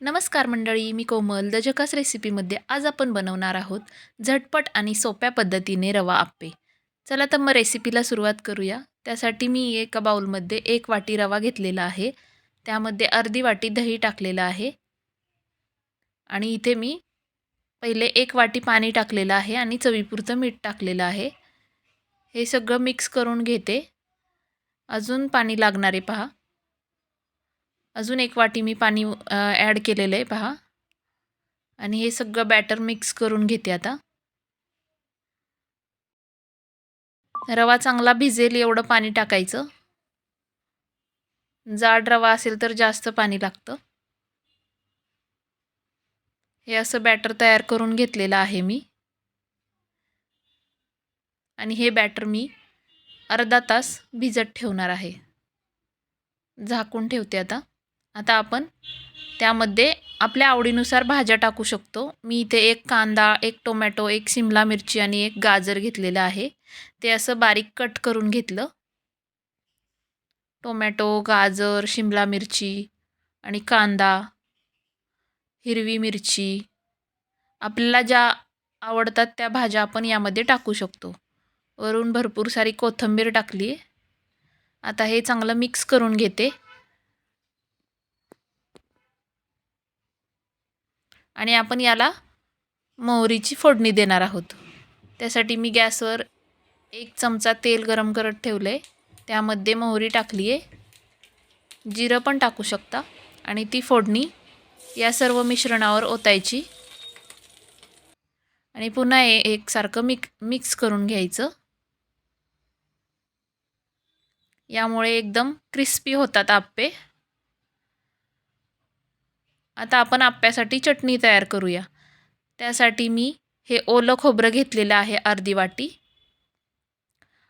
नमस्कार मंडळी मी कोमल. द जकास रेसिपीमध्ये आज आपण बनवणार आहोत झटपट आणि सोप्या पद्धतीने रवा आप्पे. चला तर मग रेसिपीला सुरुवात करूया. त्यासाठी मी एका बाऊलमध्ये एक वाटी रवा घेतलेला आहे. त्यामध्ये अर्धी वाटी दही टाकलेलं आहे. आणि इथे मी पहिले एक वाटी पाणी टाकलेलं आहे आणि चवीपुरतं मीठ टाकलेलं आहे. हे सगळं मिक्स करून घेते. अजून पाणी लागणारे पहा. अजून एक वाटी मी पाणी ॲड केलेलं आहे पहा. आणि हे सगळं बॅटर मिक्स करून घेते आता. रवा चांगला भिजेल एवढं पाणी टाकायचं. जाड रवा असेल तर जास्त पाणी लागतं. हे असं बॅटर तयार करून घेतलेलं आहे मी. आणि हे बॅटर मी अर्धा तास भिजत ठेवणार आहे. झाकून ठेवते आता. आता आपण त्यामध्ये आपल्या आवडीनुसार भाज्या टाकू शकतो. मी इथे एक कांदा एक टोमॅटो एक शिमला मिरची आणि एक गाजर घेतलेलं आहे. ते असं बारीक कट करून घेतलं. टोमॅटो गाजर शिमला मिरची आणि कांदा हिरवी मिरची. आपल्याला ज्या आवडतात त्या भाज्या आपण यामध्ये टाकू शकतो. वरून भरपूर सारी कोथिंबीर टाकली आहे आता हे चांगलं मिक्स करून घेते. आणि आपण याला मोहरीची फोडणी देणार आहोत. त्यासाठी मी गॅसवर एक चमचा तेल गरम करत ठेवलं आहे त्यामध्ये मोहरी टाकली आहे जिरं पण टाकू शकता. आणि ती फोडणी या सर्व मिश्रणावर ओतायची. आणि पुन्हा ए एकसारखं मिक मिक्स करून घ्यायचं. यामुळे एकदम क्रिस्पी होतात आप्पे. आता आपण आप्प्यासाठी चटणी तयार करूया. त्यासाठी मी हे ओलं खोबरं घेतलेलं आहे अर्धी वाटी.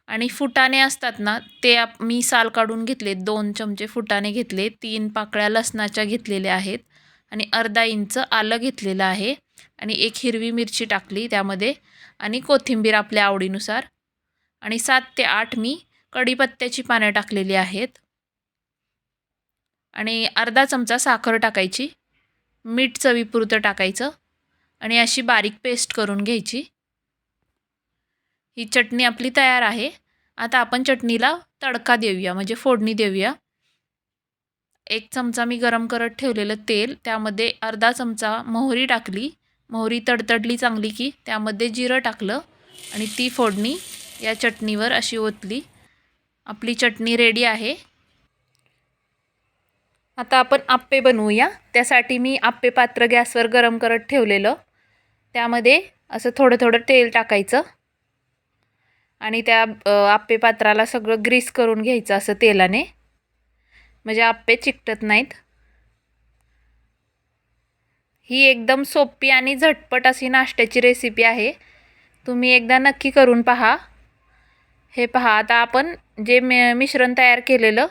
आणि फुटाणे असतात ना ते आप मी साल काढून घेतले. दोन चमचे फुटाणे घेतले. तीन पाकळ्या लसणाच्या घेतलेल्या आहेत. आणि अर्धा इंच आलं घेतलेलं आहे. आणि एक हिरवी मिरची टाकली त्यामध्ये. आणि कोथिंबीर आपल्या आवडीनुसार. आणि सात ते आठ मी कढीपत्त्याची पानं टाकलेली आहेत. आणि अर्धा चमचा साखर टाकायची. मीठ चवीपुरतं टाकायचं आणि अशी बारीक पेस्ट करून घ्यायची. ही चटणी आपली तयार आहे. आता आपण चटणीला तडका देऊया म्हणजे फोडणी देऊया. एक चमचा मी गरम करत ठेवलेलं तेल त्यामध्ये अर्धा चमचा मोहरी टाकली. मोहरी तडतडली चांगली की त्यामध्ये जिरं टाकलं आणि ती फोडणी या चटणीवर अशी ओतली. आपली चटणी रेडी आहे. आता आपण आप्पे बनवूया. त्यासाठी मी आप्पे पात्र गॅसवर गरम करत ठेवलेलं. त्यामध्ये असं थोडं थोडं तेल टाकायचं. आणि त्या आप्पे पात्राला सगळं ग्रीस करून घ्यायचं असं तेलाने. म्हणजे आप्पे चिकटत नाहीत. ही एकदम सोपी आणि झटपट अशी नाश्त्याची रेसिपी आहे. तुम्ही एकदा नक्की करून पहा. हे पहा आता आपण जे मिश्रण तयार केलेलं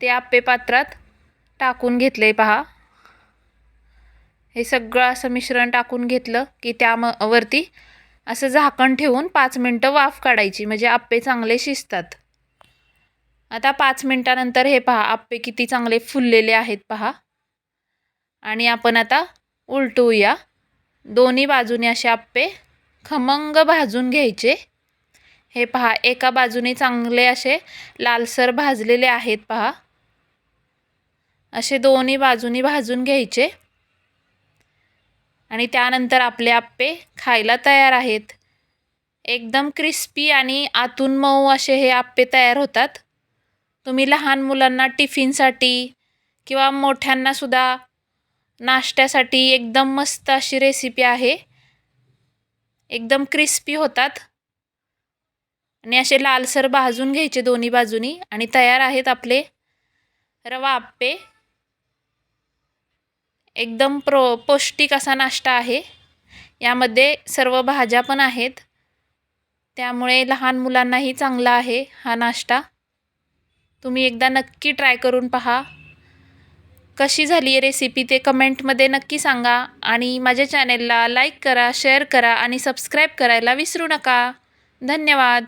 ते आप्पे पात्रात टाकून घेतलं आहे पहा. हे सगळं असं मिश्रण टाकून घेतलं की त्या वरती असं झाकण ठेवून पाच मिनटं वाफ काढायची म्हणजे आप्पे चांगले शिजतात. आता पाच मिनटानंतर हे पहा आप्पे किती चांगले फुललेले आहेत पहा. आणि आपण आता उलटूया. दोन्ही बाजूने असे आप्पे खमंग भाजून घ्यायचे. हे पहा एका बाजूने चांगले असे लालसर भाजलेले आहेत पहा. असे दोन्ही बाजूनी भाजून घ्यायचे. आणि त्यानंतर आपले आप्पे खायला तयार आहेत. एकदम क्रिस्पी आणि आतून मऊ असे हे आप्पे तयार होतात. तुम्ही लहान मुलांना टिफिनसाठी किंवा मोठ्यांनासुद्धा नाश्त्यासाठी एकदम मस्त अशी रेसिपी आहे. एकदम क्रिस्पी होतात. आणि असे लालसर भाजून घ्यायचे दोन्ही बाजूनी. आणि तयार आहेत आपले रवा आप्पे. एकदम प्रो पौष्टिक असा नाश्ता आहे. यामध्ये सर्व भाज्या पण आहेत. त्यामुळे लहान मुलांनाही चांगला आहे हा नाश्ता. तुम्ही एकदा नक्की ट्राय करून पहा. कशी झाली आहे रेसिपी ते कमेंटमध्ये नक्की सांगा आणि माझ्या चॅनेलला लाईक करा शेअर करा आणि सबस्क्राईब करायला विसरू नका. धन्यवाद.